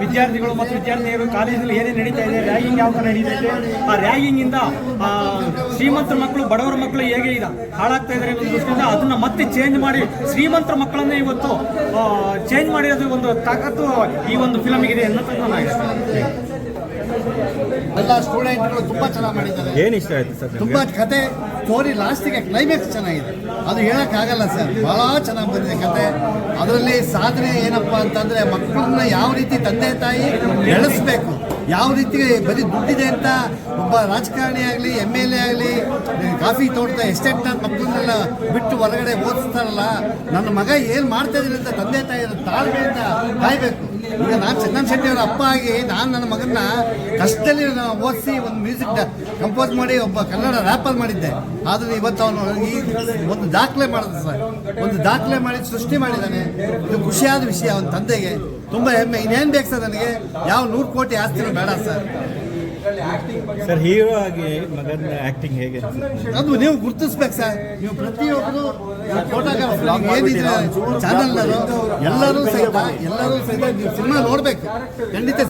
ವಿದ್ಯಾರ್ಥಿಗಳು ಮತ್ತು ವಿದ್ಯಾರ್ಥಿನಿಯರು ಕಾಲೇಜಲ್ಲಿ ಏನೇ ನಡೀತಾ ಇದೆ ರ್ಯಾಗಿಂಗ್ ಯಾವ ಥರ ನಡೀತೈತೆ ಆ ರ್ಯಾಗಿಂಗ್ ಇಂದ ಆ, ಶ್ರೀಮಂತರ ಮಕ್ಕಳು ಬಡವರ ಮಕ್ಕಳು ಹೇಗೆ ಇದೆ ಹಾಳಾಗ್ತಾ ಇದ್ದಾರೆ ಅನ್ನೋ ದೃಷ್ಟಿಯಿಂದ ಅದನ್ನ ಮತ್ತೆ ಚೇಂಜ್ ಮಾಡಿ ಶ್ರೀಮಂತರ ಮಕ್ಕಳನ್ನೇ ಇವತ್ತು ಚೇಂಜ್ ಮಾಡಿರೋದು ಒಂದು ತಾಕತ್ತು ಈ ಒಂದು ಫಿಲಮಿಗಿದೆ ಅನ್ನೋದು ನಾನು ಹೇಳ್ತೀನಿ. ಎಲ್ಲ ಸ್ಟೂಡೆಂಟ್ಗಳು ತುಂಬಾ ಚೆನ್ನಾಗಿ ಮಾಡಿದ್ದಾರೆ. ಏನು ಇಷ್ಟ ಆಯ್ತು ಸರ್ ತುಂಬಾ ಕತೆ ಸ್ಟೋರಿ ಲಾಸ್ಟಿಗೆ ಕ್ಲೈಮ್ಯಾಕ್ಸ್ ಚೆನ್ನಾಗಿದೆ. ಅದು ಹೇಳೋಕ್ಕಾಗಲ್ಲ ಸರ್. ಬಹಳ ಚೆನ್ನಾಗಿ ಬಂದಿದೆ ಕತೆ. ಅದರಲ್ಲಿ ಸಾಧನೆ ಏನಪ್ಪ ಅಂತಂದ್ರೆ ಮಕ್ಕಳನ್ನ ಯಾವ ರೀತಿ ತಂದೆ ತಾಯಿ ಬೆಳೆಸ್ಬೇಕು ಯಾವ ರೀತಿ ಬರೀ ದುಡ್ಡಿದೆ ಅಂತ ಒಬ್ಬ ರಾಜಕಾರಣಿ ಆಗಲಿ ಎಂ ಎಲ್ ಎ ಆಗಲಿ ಕಾಫಿ ತೋಟದ ಎಸ್ಟೇಟ್ನ ಮಕ್ಕಳನ್ನೆಲ್ಲ ಬಿಟ್ಟು ಹೊರಗಡೆ ಓದಿಸ್ತಾರಲ್ಲ ನನ್ನ ಮಗ ಏನು ಮಾಡ್ತಾ ಇದ್ದೀನಿ ಅಂತ ತಂದೆ ತಾಯಿ ತಾಳ್ಮೆಯಿಂದ ಕಾಯ್ಬೇಕು. ಈಗ ನಾನು ಚಂದನ್ ಶೆಟ್ಟಿ ಅವರ ಅಪ್ಪ ಆಗಿ ನಾನು ನನ್ನ ಮಗನ್ನ ಕಷ್ಟದಲ್ಲಿ ಓದಿಸಿ ಒಂದು ಮ್ಯೂಸಿಕ್ ಕಂಪೋಸ್ ಮಾಡಿ ಒಬ್ಬ ಕನ್ನಡ ರ್ಯಾಪರ್ ಮಾಡಿದ್ದೆ. ಆದರೆ ಇವತ್ತು ಅವನು ಈ ಒಂದು ದಾಖಲೆ ಮಾಡಿದ ಸರ್. ಒಂದು ದಾಖಲೆ ಮಾಡಿ ಸೃಷ್ಟಿ ಮಾಡಿದ್ದಾನೆ ಇದು ಖುಷಿಯಾದ ವಿಷಯ ಅವನ ತಂದೆಗೆ. ತುಂಬ ಹೆಮ್ಮೆ. ಇನ್ನೇನು ಬೇಕು ಸರ್ ನನಗೆ? ಯಾವ ನೂರು ಕೋಟಿ ಆಸ್ತಿನೂ ಬೇಡ ಸರ್. ಸರ್ ಹೀರೋ ಆಗಿ ಮಗನ ಆಕ್ಟಿಂಗ್ ಹೇಗೆ ಅದು ನೀವು ಗುರುತಿಸ್ಬೇಕು ಸರ್. ನೀವು ಪ್ರತಿಯೊಬ್ಬರು ಫೋಟೋಗ್ರಾಫರ್ ಚಾನಲ್ ಚಾನಲ್ನವರು ಎಲ್ಲರೂ ಸಹಿತ ಎಲ್ಲರೂ ಸಹಿತ ನೀವು ಸಿನಿಮಾ ನೋಡಬೇಕು. ಖಂಡಿತ